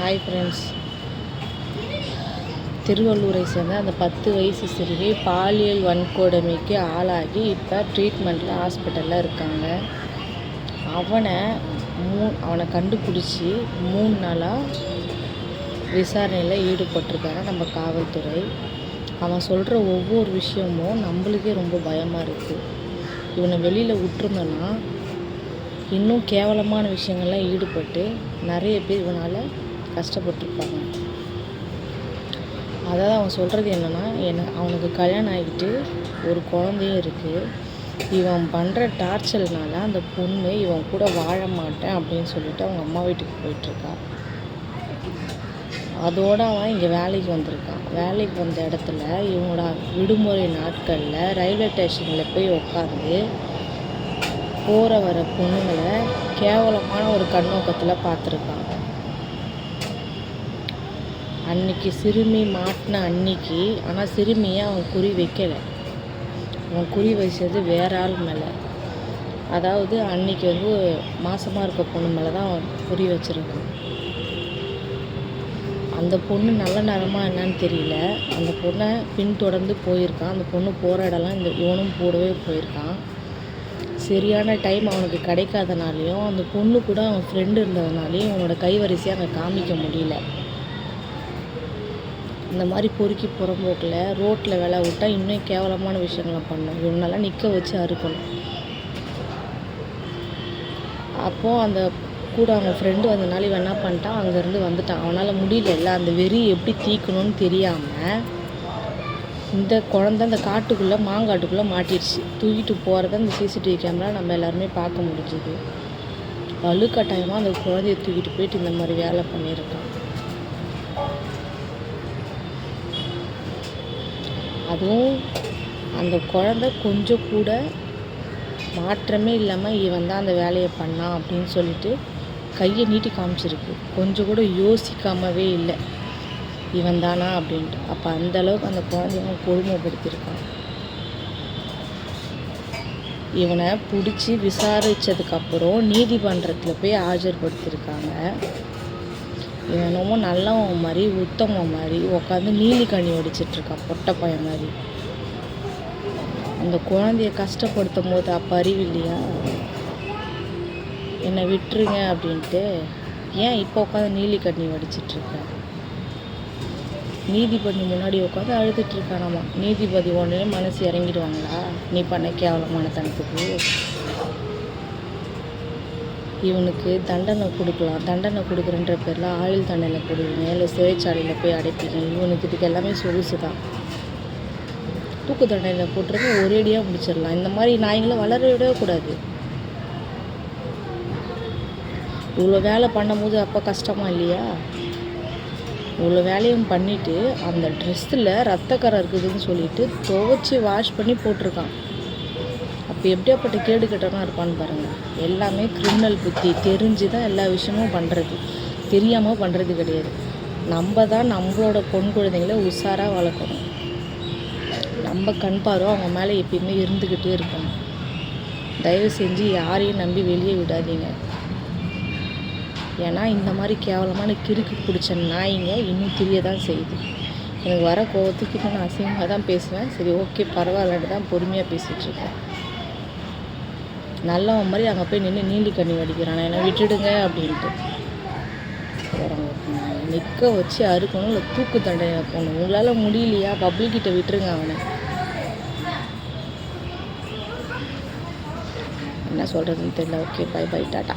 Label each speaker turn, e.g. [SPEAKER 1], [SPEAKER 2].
[SPEAKER 1] Hi friends திருவள்ளூரை சேர்ந்த அந்த பத்து வயசு சிறுமி பாலியல் வன்கொடுமைக்கு ஆளாகி இப்போ ட்ரீட்மெண்ட்டில் ஹாஸ்பிட்டலில் இருக்காங்க. அவனை மூ அவனை கண்டுபிடிச்சி மூணு நாளாக விசாரணையில் ஈடுபட்டிருக்காங்க நம்ம காவல்துறை. அவன் சொல்கிற ஒவ்வொரு விஷயமும் நம்மளுக்கே ரொம்ப பயமாக இருக்குது இவனை வெளியில் விட்டுருந்தோன்னா இன்னும் கேவலமான விஷயங்கள்லாம் ஈடுபட்டு நிறைய பேர் இவனால் கஷ்டப்பட்டுருப்பாங்க. அதாவது அவன் சொல்கிறது என்னென்னா என்ன அவனுக்கு கல்யாணம் ஆகிட்டு ஒரு குழந்தையும் இருக்குது இவன் பண்ணுற டார்ச்சர்னால அந்த பொண்ணு இவன் கூட வாழ மாட்டேன் அப்படின்னு சொல்லிட்டு அவங்க அம்மா வீட்டுக்கு போயிட்டுருக்கா. அதோடு அவன் இங்கே வேலைக்கு வந்திருக்கான். வேலைக்கு வந்த இடத்துல இவனோட விடுமுறை நாட்களில் ரயில்வே ஸ்டேஷனில் போய் உட்காந்து போகிற வர பொண்ணுங்களை கேவலமான ஒரு கண்ணோக்கத்தில் பார்த்துருக்காங்க அன்னைக்கு சிறுமி மாட்டின அன்னைக்கு ஆனால் சிறுமியை அவன் குறி வைக்கலை. அவன் குறி வச்சது வேற ஆள் மேலே. அதாவது அன்னைக்கு வந்து மாசமாக இருக்க பொண்ணு மேலே தான் அவன் குறி வச்சுருக்கான் அந்த பொண்ணு நல்ல நேரமாக என்னன்னு தெரியல. அந்த பொண்ணை பின்தொடர்ந்து போயிருக்கான். அந்த பொண்ணு போகிற இடம்லாம் இந்த இவனும் போடவே போயிருக்கான். சரியான டைம் அவனுக்கு கிடைக்காதனாலையும் அந்த பொண்ணு கூட அவன் ஃப்ரெண்டு இருந்ததுனாலையும் அவனோட கைவரிசையை அங்கே காமிக்க முடியல. இந்த மாதிரி பொறுக்கி புறம்போக்கில் ரோட்டில் வேலை விட்டா இன்னும் கேவலமான விஷயங்களை பண்ணும் இவனெல்லாம் நிற்க வச்சு அறுக்கணும். அப்போது அந்த கூட அவங்க ஃப்ரெண்டு வந்தனால இவன் என்ன பண்ணிட்டான்? அங்கேருந்து வந்துட்டான். அவனால் முடியல அந்த வெறி எப்படி தீக்கணும்னு தெரியாமல் இந்த குழந்த அந்த காட்டுக்குள்ளே மாங்காட்டுக்குள்ளே மாட்டிடுச்சு தூக்கிட்டு போகிறத அந்த சிசிடிவி கேமரா நம்ம எல்லாருமே பார்க்க முடிஞ்சுது. வலுக்கட்டாயமாக அந்த குழந்தைய தூக்கிட்டு போயிட்டு இந்த மாதிரி வேலை பண்ணியிருக்கான். அதுவும் அந்த குழந்த கொஞ்சம் கூட மாற்றமே இல்லாமல் இவன் தான் அந்த வேலையை பண்ணான் அப்படின்னு சொல்லிட்டு கையை நீட்டி காமிச்சிருக்கு. கொஞ்சம் கூட யோசிக்காமவே இல்லை. இவன் தானா அப்படின்ட்டு. அப்போ அந்த அளவுக்கு அந்த குழந்தைய கொடுமைப்படுத்தியிருக்கான் இவனை பிடிச்சி விசாரித்ததுக்கப்புறம் நீதிமன்றத்தில் போய் ஆஜர்படுத்தியிருக்காங்க. என்னமோ நல்லவன் மாதிரி உத்தமன் மாதிரி உட்காந்து நீலி கண்ணி அடிச்சிட்ருக்கான் பொட்டை பையன் மாதிரி. அந்த குழந்தைய கஷ்டப்படுத்தும் போது அப்போ அறிவு இல்லையா? என்னை விட்டுருங்க அப்படின்ட்டு ஏன் இப்போ உட்காந்து நீலி கண்ணி வடிச்சிட்ருக்க? நீதிபதி முன்னாடி உட்காந்து அழுதுட்ருக்கானாமா? நீதிபதி ஒன்றே மனசு இறங்கிடுவாங்களா? நீ பண்ண கேவலமான தனத்துக்கு. இவனுக்கு தண்டனை கொடுக்கலாம். தண்டனை கொடுக்குறன்ற பேரில் ஆயுள் தண்டனை கொடுங்க இல்லை சிறைச்சாலையில் போய் அடைப்பீங்க. இவனுக்கு இதுக்கு எல்லாமே சொகுசு தான் தூக்கு தண்டனையில் போட்டுருங்க ஒரேடியாக முடிச்சிடலாம் இந்த மாதிரி நாய்களை வளர விடவே கூடாது இவ்வளோ வேலை பண்ணும்போது அப்போ கஷ்டமா இல்லையா? இவ்வளோ வேலையும் பண்ணிவிட்டு அந்த ட்ரெஸ்ஸில் ரத்தக்கரை இருக்குதுன்னு சொல்லிட்டு துவைச்சி வாஷ் பண்ணி போட்டிருக்கான். இப்போ எப்படியாப்பட்ட கேடு கட்டமாக இருப்பான்னு பாருங்கள் எல்லாமே கிரிமினல் புத்தி. தெரிஞ்சு தான் எல்லா விஷயமும் பண்ணுறது தெரியாமல் பண்ணுறது கிடையாது. நம்ம தான் நம்மளோட பொன் குழந்தைங்கள உஷாராக வளர்க்கணும். நம்ம கண் பார்வை அவங்க மேலே எப்பயுமே இருந்துக்கிட்டே இருக்கணும் தயவு செஞ்சு யாரையும் நம்பி வெளியே விடாதீங்க. ஏன்னா இந்த மாதிரி கேவலமான கிறுக்கு பிடிச்ச நாய்ங்க இன்னும் தெரிய தான் செய்யுது. எனக்கு வர கோவத்துக்கு இன்னும் நான் அசிங்கமாக தான் பேசுவேன். சரி ஓகே பரவாயில்லன்னு தான் பொறுமையாக பேசிகிட்ருக்கேன் நல்லவன் மாதிரி அங்கே போய் நின்று நீண்டி கண்ணி வடிக்கிறான். என்னை விட்டுடுங்க அப்படின்ட்டு. நிற்க வச்சு அறுக்கணும் இல்லை தூக்கு தண்டனை போகணும் உங்களால் முடியலையா? பப்ளிக் கிட்ட விட்டுருங்க அவனை. என்ன சொல்கிறதுன்னு தெரியல. Okay bye by tata